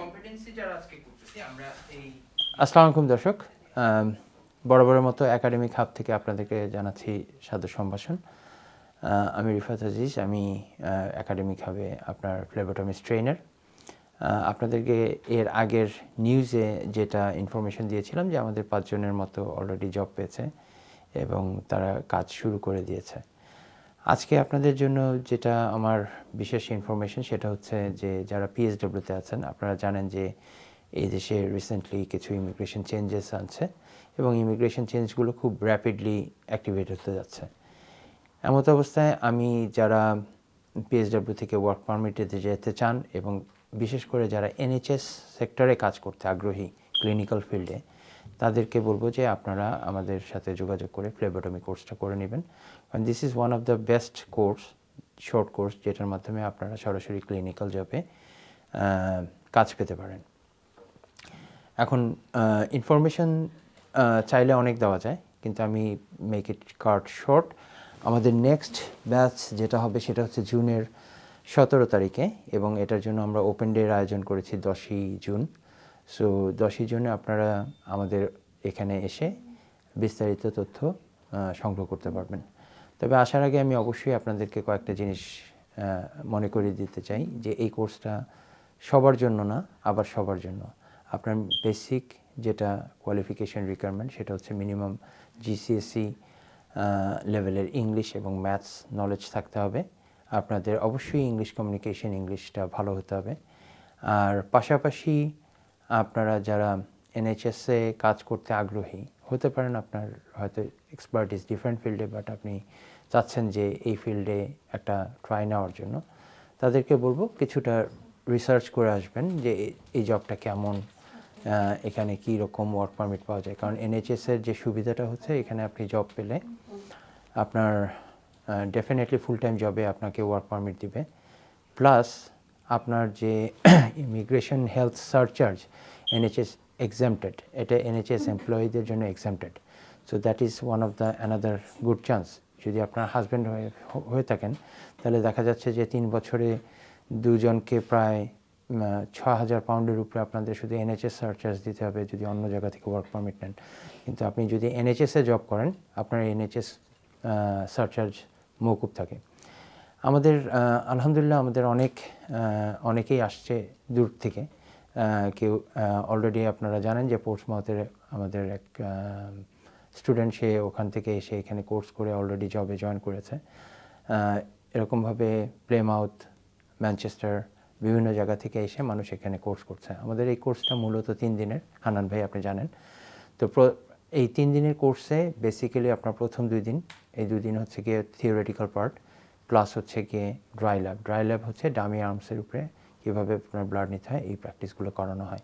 Competency যারা আজকে করতেছি আসসালামু আলাইকুম দর্শক। বরাবরের মতো একাডেমিক হাব থেকে আপনাদেরকে জানাচ্ছি সাদর সম্ভাষণ। আমি রিফাত আজিজ, আমি একাডেমিক হাবে আপনার ফ্লেবোটমিস ট্রেনার আপনাদেরকে এর আগের নিউজে যেটা ইনফরমেশন দিয়েছিলাম যে আমাদের পাঁচজনের মতো অলরেডি জব পেয়েছে এবং তারা কাজ শুরু করে দিয়েছে। আজকে আপনাদের জন্য যেটা আমার বিশেষ ইনফরমেশন সেটা হচ্ছে যে যারা পিএসডব্লিউতে আছেন, আপনারা জানেন যে এই দেশে রিসেন্টলি কিছু ইমিগ্রেশন চেঞ্জেস আনছে এবং ইমিগ্রেশন চেঞ্জগুলো খুব র্যাপিডলি অ্যাক্টিভেট হতে যাচ্ছে। এমত অবস্থায় আমি যারা পিএসডব্লিউ থেকে ওয়ার্ক পারমিটে যেতে চান এবং বিশেষ করে যারা এনএইচএস সেক্টরে কাজ করতে আগ্রহী ক্লিনিক্যাল ফিল্ডে তাদেরকে বলব যে আপনারা আমাদের সাথে যোগাযোগ করে ফ্লেবোটমি কোর্সটা করে নেবেন। কারণ this is one of the best course short course যেটার মাধ্যমে আপনারা সরাসরি ক্লিনিক্যাল জবে কাজ পেতে পারেন। এখন ইনফরমেশন চাইলে অনেক দেওয়া যায়, কিন্তু আমি মেক ইট কার্ড শর্ট আমাদের নেক্সট ব্যাচ যেটা হবে সেটা হচ্ছে জুনের সতেরো তারিখে, এবং এটার জন্য আমরা ওপেন ডের আয়োজন করেছি দশই জুন। সো দশই জুনে আপনারা আমাদের এখানে এসে বিস্তারিত তথ্য সংগ্রহ করতে পারবেন। তবে আসার আগে আমি অবশ্যই আপনাদেরকে কয়েকটা জিনিস মনে করিয়ে দিতে চাই যে এই কোর্সটা সবার জন্য না, আবার সবার জন্য। আপনার বেসিক যেটা কোয়ালিফিকেশন রিকোয়ারমেন্ট সেটা হচ্ছে মিনিমাম জিসিএসসি লেভেলের ইংলিশ এবং ম্যাথস নলেজ থাকতে হবে। আপনাদের অবশ্যই ইংলিশ কমিউনিকেশন ইংলিশটা ভালো হতে হবে। আর পাশাপাশি আপনারা যারা এনএইচএসে কাজ করতে আগ্রহী, হতে পারেন আপনার হয়তো এক্সপার্ট ইজ ডিফারেন্ট ফিল্ডে বাট আপনি চাচ্ছেন যে এই ফিল্ডে একটা ট্রাই নেওয়ার জন্য, তাদেরকে বলব কিছুটা রিসার্চ করে আসবেন যে এই জবটা কেমন এখানে কী রকম ওয়ার্ক পারমিট পাওয়া যায়। কারণ এনএইচএসের যে সুবিধাটা হচ্ছে, এখানে আপনি জব পেলে আপনার ডেফিনেটলি ফুল টাইম জবে আপনাকে ওয়ার্ক পারমিট দিবে। প্লাস আপনার যে immigration health surcharge NHS exempted এটা এনএচএস এমপ্লয়ীদের জন্য exempted so that is one of the another good chance যদি আপনার হাজব্যান্ড হয়ে হয়ে থাকেন তাহলে দেখা যাচ্ছে যে তিন বছরে দুজনকে প্রায় ছ হাজার পাউন্ডের উপরে আপনাদের শুধু এনএচএস সার্চার্জ দিতে হবে যদি অন্য জায়গা থেকে ওয়ার্ক পারমিট নেন। কিন্তু আপনি যদি এনএচএসে জব করেন আপনার এনএইচএস সার্চার্জ মৌকুব থাকে। আমাদের আলহামদুলিল্লাহ আমাদের অনেক অনেকেই আসছে দূর থেকে। কেউ অলরেডি আপনারা জানেন যে পোর্টসমাউথের আমাদের এক স্টুডেন্ট সে ওখান থেকে এসে এখানে কোর্স করে অলরেডি জবে জয়েন করেছে। এরকমভাবে প্লেমাউথ ম্যানচেস্টার বিভিন্ন জায়গা থেকে এসে মানুষ এখানে কোর্স করছে। আমাদের এই কোর্সটা মূলত তিন দিনের। হানান ভাই, আপনি জানেন। তো এই তিন দিনের কোর্সে বেসিক্যালি আপনার প্রথম দুই দিন, এই দুই দিন হচ্ছে গিয়ে থিওরিটিক্যাল পার্ট প্লাস হচ্ছে গিয়ে ড্রাই ল্যাব ড্রাই ল্যাব হচ্ছে ডামি আর্মসের উপরে কীভাবে আপনার ব্লাড নিতে হয়, এই প্র্যাকটিসগুলো করানো হয়।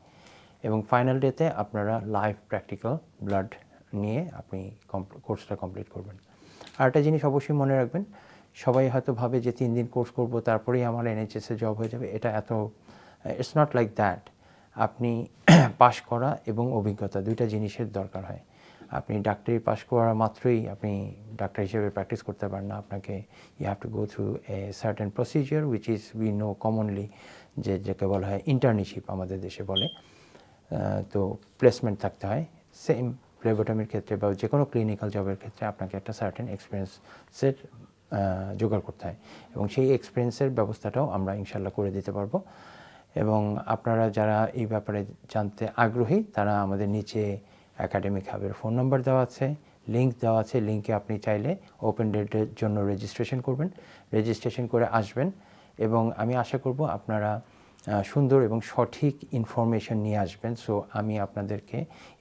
এবং ফাইনাল ডেতে আপনারা লাইভ প্র্যাকটিক্যাল ব্লাড নিয়ে আপনি কোর্সটা কমপ্লিট করবেন। আর একটা জিনিস অবশ্যই মনে রাখবেন, সবাই হয়তো ভাবে যে তিন দিন কোর্স করব, তারপরেই আমার এনএইচএসে জব হয়ে যাবে, এটা এত ইটস নট লাইক দ্যাট আপনি পাশ করা এবং অভিজ্ঞতা, দুইটা জিনিসের দরকার হয়। আপনি ডাক্তারি পাশ করা মাত্রই আপনি ডাক্তার হিসেবে প্র্যাকটিস করতে পারেন না। আপনাকে you have to go through a certain procedure which is we know commonly যে, যাকে বলা হয় ইন্টার্নশিপ আমাদের দেশে বলে। তো প্লেসমেন্ট থাকতে হয়। সেম ফ্লেবোটমির ক্ষেত্রে বা যে কোনো ক্লিনিক্যাল জবের ক্ষেত্রে আপনাকে একটা সার্টেন এক্সপিরিয়েন্সের জোগাড় করতে হয়। এবং সেই এক্সপিরিয়েন্সের ব্যবস্থাটাও আমরা ইনশাল্লাহ করে দিতে পারব। এবং আপনারা যারা এই ব্যাপারে জানতে আগ্রহী, তারা আমাদের নিচে একাডেমিক হাবের ফোন নাম্বার দেওয়া আছে লিঙ্ক দেওয়া আছে লিঙ্কে আপনি চাইলে ওপেন ডেটের জন্য রেজিস্ট্রেশন করবেন। রেজিস্ট্রেশন করে আসবেন এবং আমি আশা করব আপনারা সুন্দর এবং সঠিক ইনফরমেশন নিয়ে আসবেন। সো আমি আপনাদেরকে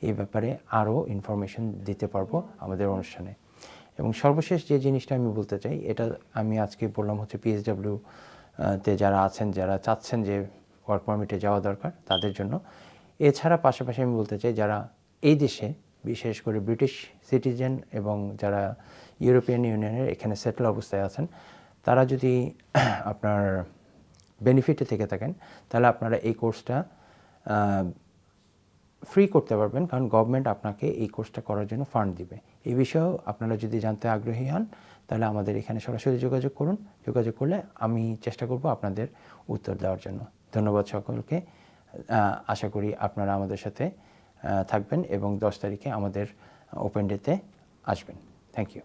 এই ব্যাপারে আরও ইনফরমেশন দিতে পারব আমাদের অনুষ্ঠানে। এবং সর্বশেষ যে জিনিসটা আমি বলতে চাই, এটা আমি আজকে বললাম হচ্ছে পিএসডাব্লিউ তে যারা আছেন, যারা চাচ্ছেন যে ওয়ার্ক পারমিটে যাওয়া দরকার, তাদের জন্য। এছাড়া পাশাপাশি আমি বলতে চাই, যারা এই দেশে বিশেষ করে ব্রিটিশ সিটিজেন এবং যারা ইউরোপিয়ান ইউনিয়নের এখানে সেটেল অবস্থায় আছেন, তারা যদি আপনার বেনিফিটে থেকে থাকেন, তাহলে আপনারা এই কোর্সটা ফ্রি করতে পারবেন। কারণ গভর্নমেন্ট আপনাকে এই কোর্সটা করার জন্য ফান্ড দিবে। এই বিষয়েও আপনারা যদি জানতে আগ্রহী হন, তাহলে আমাদের এখানে সরাসরি যোগাযোগ করুন। যোগাযোগ করলে আমি চেষ্টা করব আপনাদের উত্তর দেওয়ার জন্য। ধন্যবাদ সকলকে। আশা করি আপনারা আমাদের সাথে থাকবেন এবং দশ তারিখে আমাদের ওপেন ডেতে আসবেন। Thank you